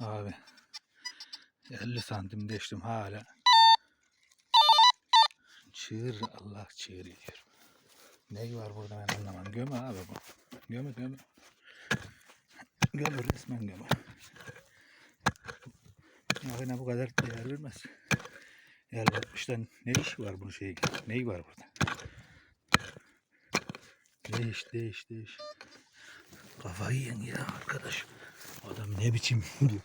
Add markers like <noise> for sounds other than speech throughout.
Abi 50 santim geçtim hala. Çığır Allah çığır yiyor. Ne var burada ben anlamam. Gömü abi bu. Gömü gömü. Gömü resmen gömü. Makine bu kadar değer vermez. Yer vermişten ne işi var bunun şeyi? Neyi var burada? Değiş değiş değiş. Kafayı yiyin ya arkadaş. Ne biçim <laughs> bir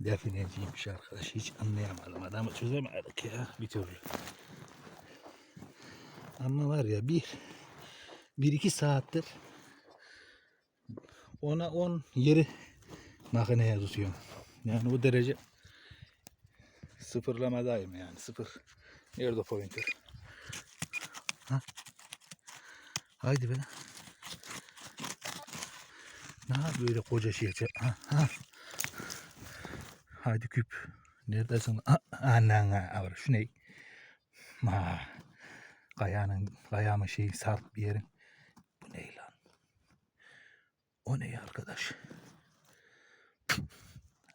defineciymiş arkadaş. Hiç anlayamadım. Adamı çözemedik ya bir türlü. Ama var ya bir, bir iki saattir ona on yeri makineye tutuyorum. Yani o derece sıfırlamadayım yani sıfır. Nerede pointer? Ha? Haydi be. Ne böyle koca şey Ha, ha. Haydi küp. Neredesin? Ha, anan ha. Şu ne? Ha. Kayanın, kayamı şey sarp bir yerin. Bu ne lan? O ne arkadaş?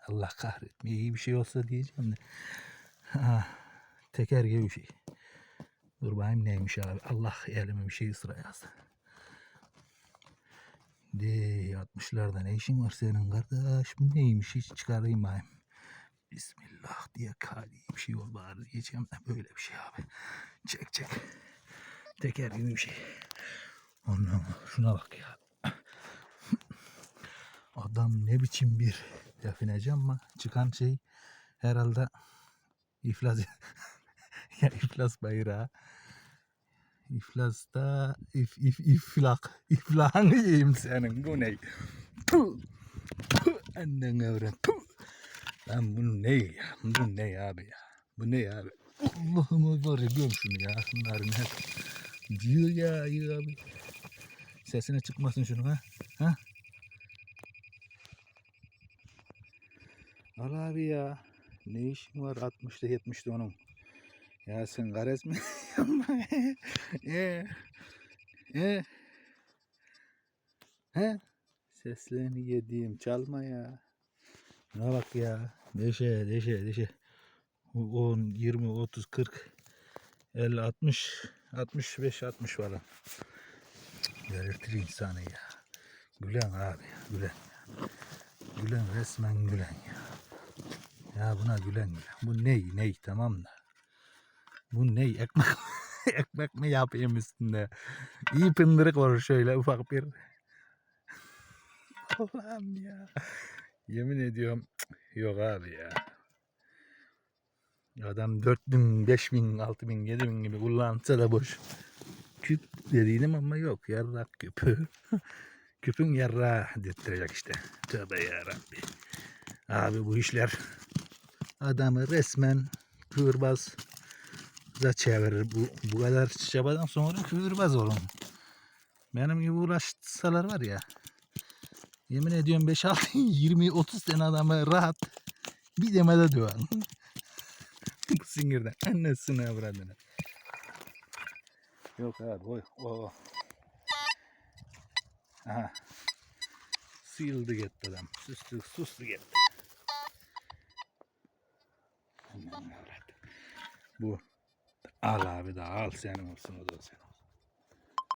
Allah kahretmeye iyi bir şey olsa diyeceğim de. Ha, teker gibi bir şey. Dur bakayım neymiş abi. Allah elime bir şey ısra yazdı. De 60'larda ne işin var senin kardeş? Bu neymiş hiç çıkarayım bakayım. Bismillah diye kali bir şey ol bari de böyle bir şey abi. Çek çek. Teker gibi bir şey. Ondan şuna bak ya. Adam ne biçim bir defineci ama çıkan şey herhalde iflas <laughs> ya iflas bayrağı. İflasta if if iflak iflahını yiyeyim senin bu ne? Puh! Puh! Annen öğren. Puh! Lan bu ne ya? Bu ne abi ya? Bu ne abi? Allah'ım var ya görüyorum şunu ya. Şunların hep diyor ya ya abi. Sesine çıkmasın şunu ha. Ha? Al abi ya. Ne işin var 60'da 70'de onun? Ya sen gares mi? <laughs> e, e, he? Seslerini yediğim çalma ya. Buna bak ya. Deşe, deşe, deşe. 10, 20, 30, 40, 50, 60, 65, 60 falan. Delirtir insanı ya. Gülen abi, gülen. Gülen resmen gülen ya. Ya buna gülen gülen. Bu ney ney tamam da. Bu ney ekmek <laughs> ekmek mi yapayım üstünde? İyi pındırık var şöyle ufak bir. <laughs> Allah'ım ya. Yemin ediyorum yok abi ya. Adam 4000, 5000, 6000, 7000 gibi kullansa da boş. Küp dediydim ama yok yarrak küpü. <laughs> Küpün yarrağı dedirtecek işte. Tövbe yarabbi. Abi bu işler adamı resmen kıvırbaz da çevirir. Bu, bu kadar çabadan sonra kıvırbaz olun. Benim gibi uğraşsalar var ya. Yemin ediyorum 5 6 20 30 sene adamı rahat bir demede döven. bu <laughs> sinirden annesine avradına. Yok abi oy o. Aha. Sıyıldı gitti adam. Sustu, sustu gitti. Bu. Al abi daha al senin olsun o da senin.